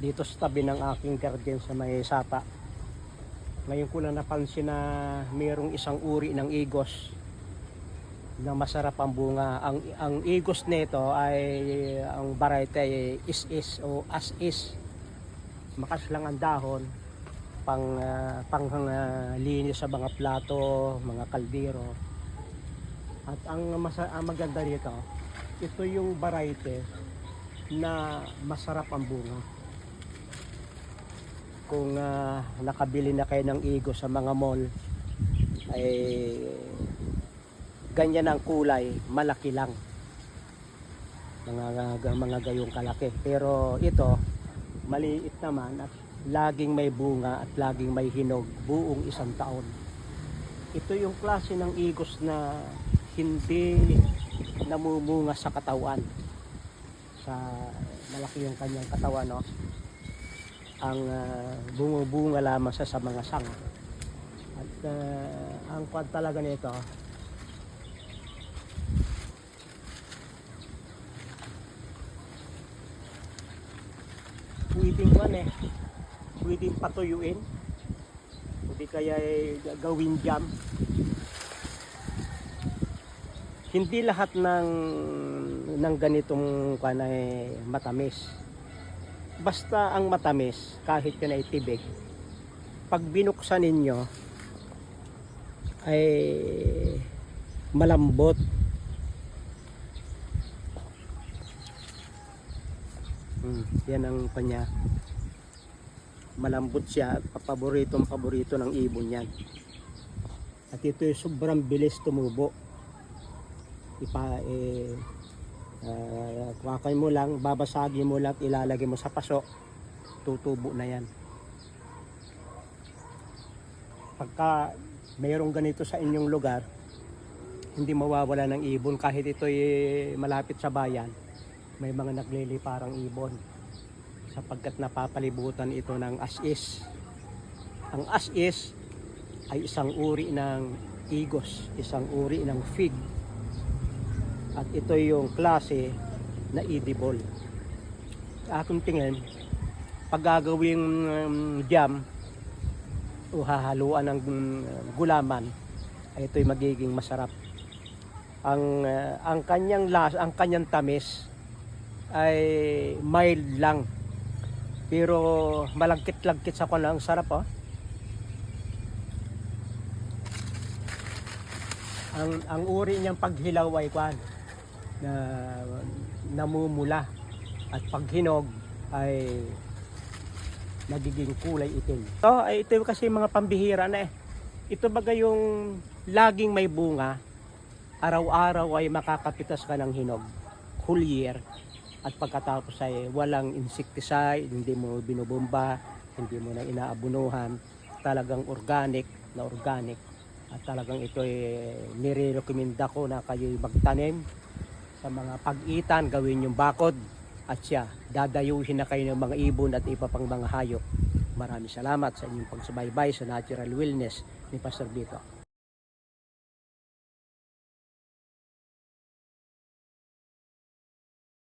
dito sa tabi ng aking garden sa may sapa. Ngayon ko lang napansin na mayroong isang uri ng igos na masarap ang bunga. Ang, ang igos nito ay ang variety ay is-is o as-is. Makas lang ang dahon pang ah, pang ah, linis sa mga plato, mga kaldero. At ang, masa, ang maganda rito, ito yung variety na masarap ang bunga. Kung ah, nakabili na kayo ng igo sa mga mall, ay ganyan ang kulay, malaki lang. Mga, mga gayong kalaki. Pero ito, maliit naman at laging may bunga at laging may hinog buong isang taon. Ito yung klase ng igos na hindi namumunga sa katawan. Sa malaki yung kanyang katawan, no? Ang ah, bumubunga lamang sa, sa mga sang. At ah, ang kwan talaga nito, pwedeng kwan eh, pwedeng patuyuin. Hindi kaya eh, gawin jam. Hindi lahat ng ng ganitong kwan ay matamis. Basta ang matamis, kahit yun ay tibig, pag binuksan ninyo, ay malambot. Hmm, yan ang kanya. Malambot siya. Paboritong paborito ng ibon yan. At ito ay sobrang bilis tumubo. Ipa, eh, uh, kumakay mo lang, babasagin mo lang, ilalagay mo sa paso, tutubo na yan. Pagka mayroong ganito sa inyong lugar, hindi mawawala ng ibon kahit ito malapit sa bayan may mga nagliliparang ibon sapagkat napapalibutan ito ng as-is. Ang as-is ay isang uri ng igos, isang uri ng fig. At ito yung klase na edible. Aking tingin, pag gagawing um, jam o hahaluan ng um, gulaman, ay ito'y magiging masarap. Ang uh, ang kanyang las, ang kanyang tamis ay mild lang. Pero malagkit-lagkit sa kwan lang. Ang sarap oh. Ang, ang uri niyang paghilaw ay kwan na namumula at paghinog ay nagiging kulay itim. Ito, ay ito kasi mga pambihira na eh. Ito baga yung laging may bunga, araw-araw ay makakapitas ka ng hinog. Whole year at pagkatapos ay walang insecticide, hindi mo binubomba, hindi mo na inaabunuhan, talagang organic na organic at talagang ito ay nire-recommenda ko na kayo magtanim sa mga pag-itan, gawin yung bakod at siya, dadayuhin na kayo ng mga ibon at iba pang mga hayop. Maraming salamat sa inyong pagsubaybay sa Natural Wellness ni Pastor Vito.